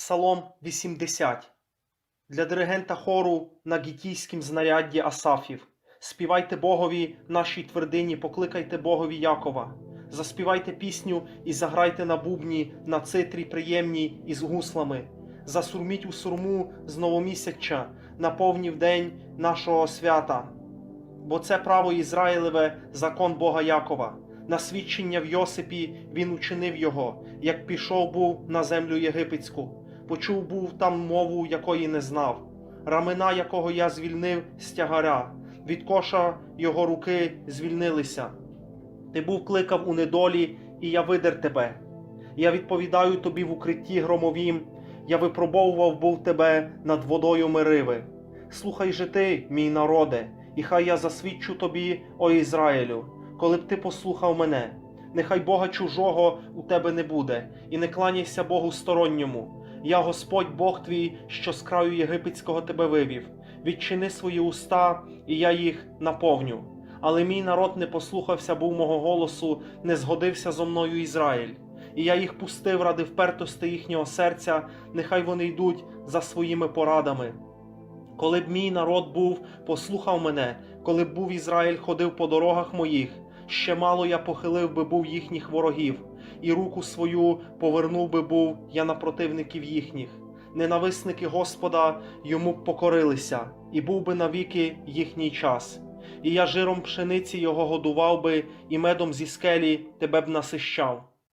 Псалом 80 для диригента хору на гітійськім знарядді Асафів. Співайте Богові нашій твердині, покликайте Богові Якова. Заспівайте пісню і заграйте на бубні, на цитрі приємній із гуслами. Засурміть у сурму з новомісяча, наповнів день нашого свята. Бо це право Ізраїлеве, закон Бога Якова. На свідчення в Йосипі він учинив його, як пішов був на землю єгипетську. Почув був там мову, якої не знав, рамена якого я звільнив з тягаря, від коша його руки звільнилися. Ти був кликав у недолі, і я видер тебе. Я відповідаю тобі в укритті громовім, я випробовував був тебе над водою Мириви. Слухай же ти, мій народе, і хай я засвідчу тобі, о Ізраїлю, коли б ти послухав мене. Нехай Бога чужого у тебе не буде, і не кланяйся Богу сторонньому. Я Господь Бог твій, що з краю єгипетського тебе вивів. Відчини свої уста, і я їх наповню. Але мій народ не послухався був мого голосу, не згодився зо мною Ізраїль. І я їх пустив ради впертости їхнього серця, нехай вони йдуть за своїми порадами. Коли б мій народ був, послухав мене, коли б був Ізраїль ходив по дорогах моїх, ще мало я похилив би був їхніх ворогів, і руку свою повернув би був я на противників їхніх. Ненависники Господа йому б покорилися, і був би навіки їхній час. І я жиром пшениці його годував би, і медом зі скелі тебе б насищав.